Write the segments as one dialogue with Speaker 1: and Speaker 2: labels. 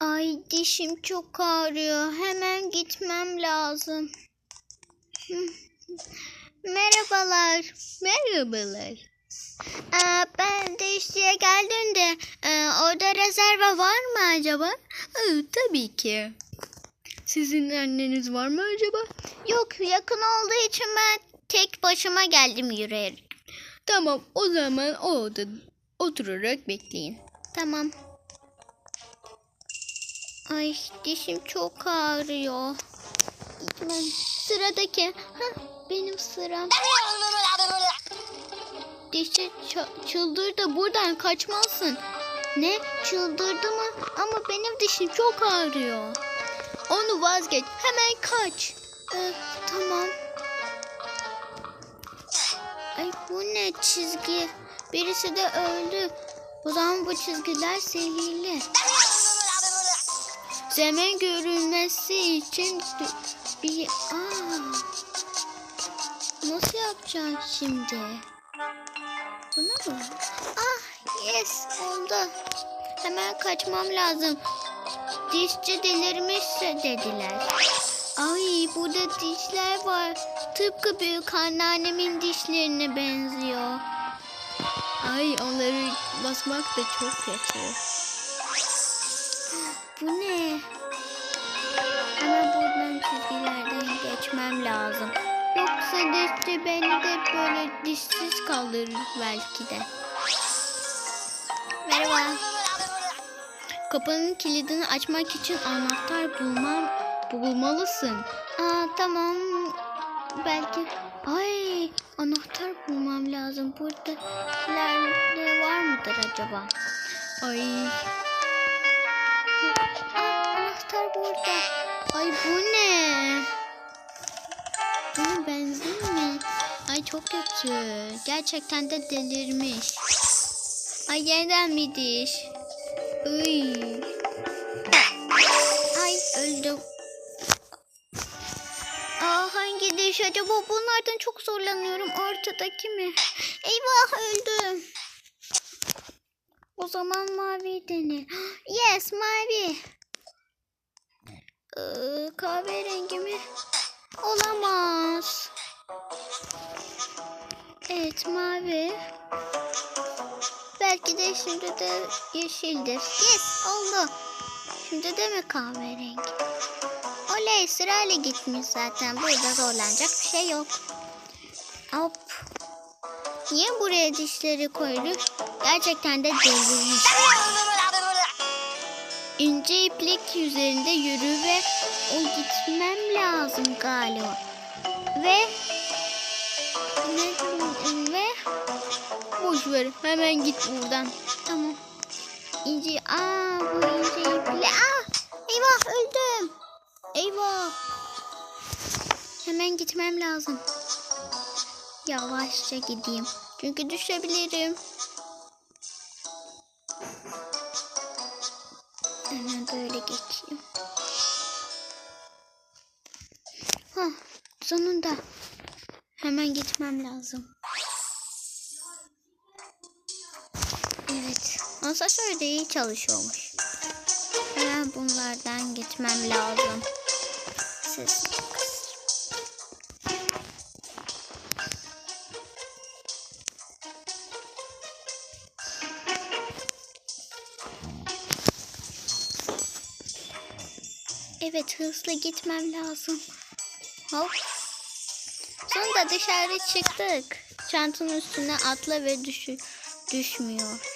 Speaker 1: Ay dişim çok ağrıyor. Hemen gitmem lazım. Merhabalar. Merhabalar. Ee, ben dişçiye geldim de e, orada rezerva var mı acaba? tabii ki. Sizin anneniz var mı acaba? Yok yakın olduğu için ben tek başıma geldim yürüyerek. Tamam o zaman o odada oturarak bekleyin. Tamam. Ay dişim çok ağrıyor. Gitmem. Sıradaki. Hah, benim sıram. Dişi çıldırdı. Buradan kaçmalısın. Ne? Çıldırdı mı? Ama benim dişim çok ağrıyor. Onu vazgeç. Hemen kaç. Ee, tamam. Ay bu ne çizgi? Birisi de öldü. O zaman bu çizgiler sihirli. Zemin görünmesi için bir... Aa, nasıl yapacağım şimdi? Bunu mu? Ah yes oldu. Hemen kaçmam lazım. Dişçi delirmişse dediler. Ay burada dişler var. Tıpkı büyük anneannemin dişlerine benziyor. Ay onları basmak da çok kötü. Geçmem lazım. Yoksa dişçi beni de böyle dişsiz kaldırır belki de. Merhaba. Kapının kilidini açmak için anahtar bulmam bulmalısın. Aa tamam. Belki ay anahtar bulmam lazım. Burada nerede var mıdır acaba? Ay. Aa, anahtar burada. Ay bu ne? Ay çok kötü. Gerçekten de delirmiş. Ay yeniden bir diş. Iy. Ay öldüm. Aa, hangi diş acaba? Bunlardan çok zorlanıyorum. Ortadaki mi? Eyvah öldüm. O zaman mavi dene. Yes mavi. Ee, kahverengi mi? Olamaz. Evet mavi. Belki de şimdi de yeşildir. Yes oldu. Şimdi de mi kahverengi? Oley sırayla gitmiş zaten. Burada zorlanacak bir şey yok. Hop. Niye buraya dişleri koydu? Gerçekten de delirmiş. İnce iplik üzerinde yürü ve o gitmem lazım galiba. Ve ver hemen git buradan. Tamam. İnce aa bu ince ipli. Aa eyvah öldüm. Eyvah. Hemen gitmem lazım. Yavaşça gideyim. Çünkü düşebilirim. Hemen böyle geçeyim. Hah, sonunda. Hemen gitmem lazım. Evet. Asansör de iyi çalışıyormuş. Hemen bunlardan gitmem lazım. Siz Evet hızlı gitmem lazım. Hop. Sonunda dışarı çıktık. Çantanın üstüne atla ve düşü, düşmüyorsun.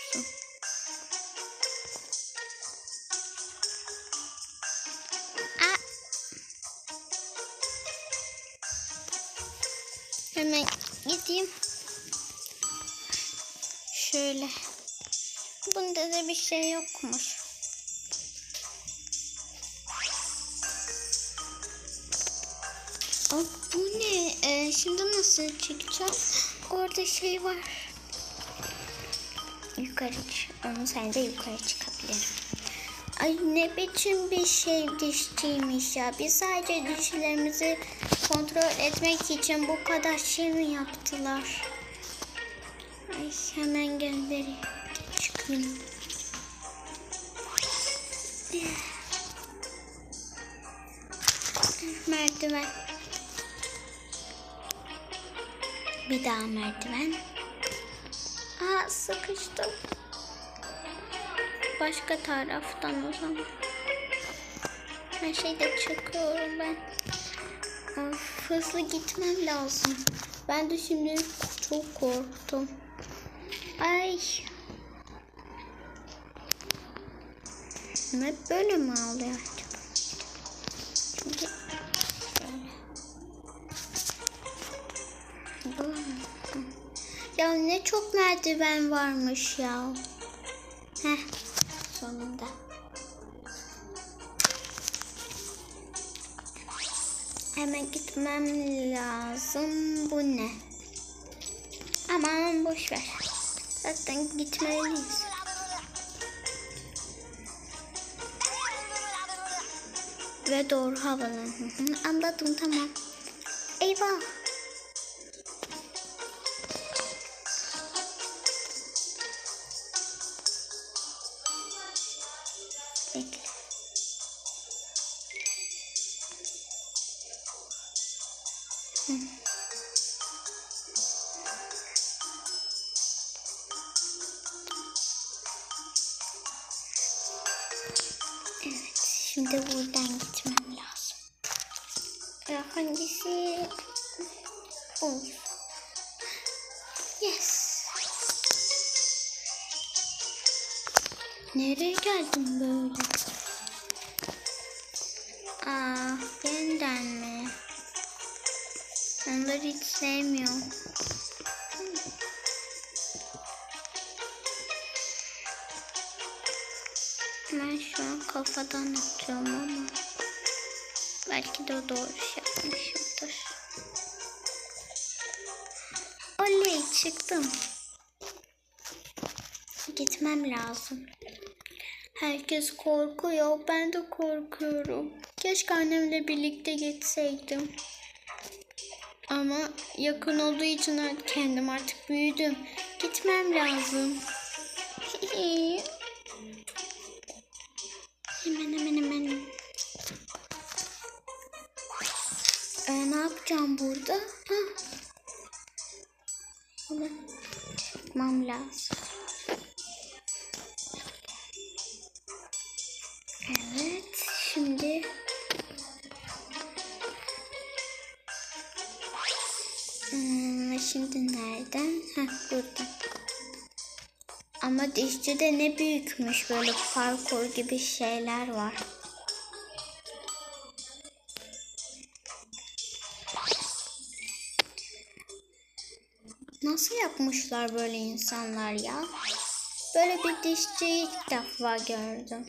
Speaker 1: Hemen gideyim. Şöyle. Bunda da bir şey yokmuş. Aa, bu ne? Ee, şimdi nasıl çıkacağım? Orada şey var. Yukarı çık. Onu sen de yukarı çıkabilirim. Ay ne biçim bir şey dişçiymiş ya. Biz sadece dişlerimizi kontrol etmek için bu kadar şey mi yaptılar? Ay hemen göndereyim. Çıkmıyor. Merdiven. Bir daha merdiven. Aa sıkıştım. Başka taraftan o zaman. Her şeyde çıkıyorum ben. Of, hızlı gitmem lazım. Ben de şimdi çok korktum. Ay. Hep böyle mi ağlıyor. Ya ne çok merdiven varmış ya. Heh, sonunda. Hemen gitmem lazım. Bu ne? Aman boş ver. Zaten gitmeliyiz. Ve doğru havalan. Anladım tamam. Eyvah. Şimdi buradan gitmem lazım. Ya hangisi? Olsun. Yes. Nereye geldim böyle? Aa, yeniden mi? Onları hiç sevmiyorum. Kafadan atıyorum ama belki de o doğru şey yapmışımdır. Oley çıktım. Gitmem lazım. Herkes korkuyor. Ben de korkuyorum. Keşke annemle birlikte gitseydim. Ama yakın olduğu için kendim artık büyüdüm. Gitmem lazım. Burada? Hemen çıkmam lazım. Evet, şimdi Hmm, şimdi nereden? Heh, buradan. Ama dişçi de ne büyükmüş böyle parkur gibi şeyler var. Nasıl yapmışlar böyle insanlar ya? Böyle bir dişçi ilk defa gördüm.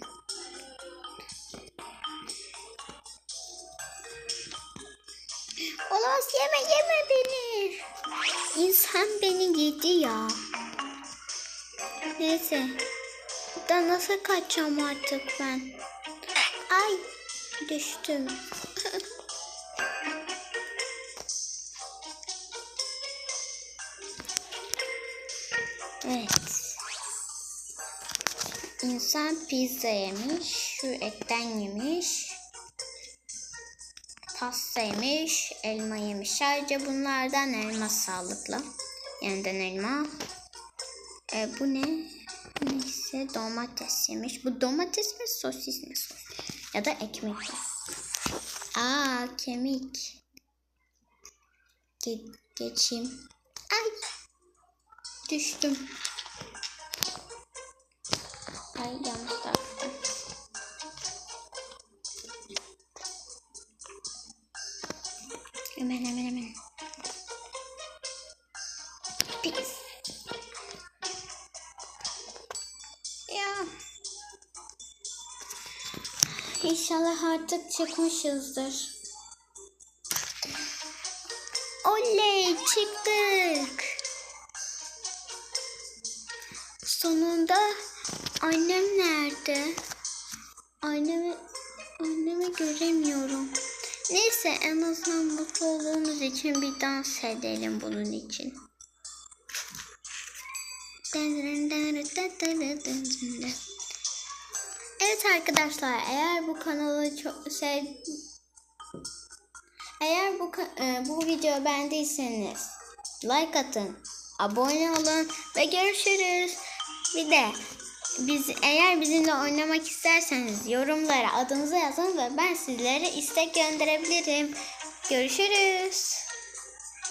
Speaker 1: Olamaz yeme yeme beni. İnsan beni yedi ya. Neyse. Buradan nasıl kaçacağım artık ben? Ay düştüm. Evet. İnsan pizza yemiş. Şu etten yemiş. Pasta yemiş. Elma yemiş. Sadece bunlardan elma sağlıklı. Yeniden elma. E, bu ne? Neyse domates yemiş. Bu domates mi sosis mi? Ya da ekmek mi? Aa kemik. Ge geçeyim. Ay. Düştüm. Ay yanlış tarafta. Hemen hemen hemen. Pis. Ya. İnşallah artık çıkmışızdır. Oley çıktık. Sonunda annem nerede? Annemi annemi göremiyorum. Neyse en azından mutlu olduğumuz için bir dans edelim bunun için. Evet arkadaşlar eğer bu kanalı çok sev Eğer bu e, bu videoyu beğendiyseniz like atın, abone olun ve görüşürüz. Bir de biz eğer bizimle oynamak isterseniz yorumlara adınızı yazın ve ben sizlere istek gönderebilirim. Görüşürüz.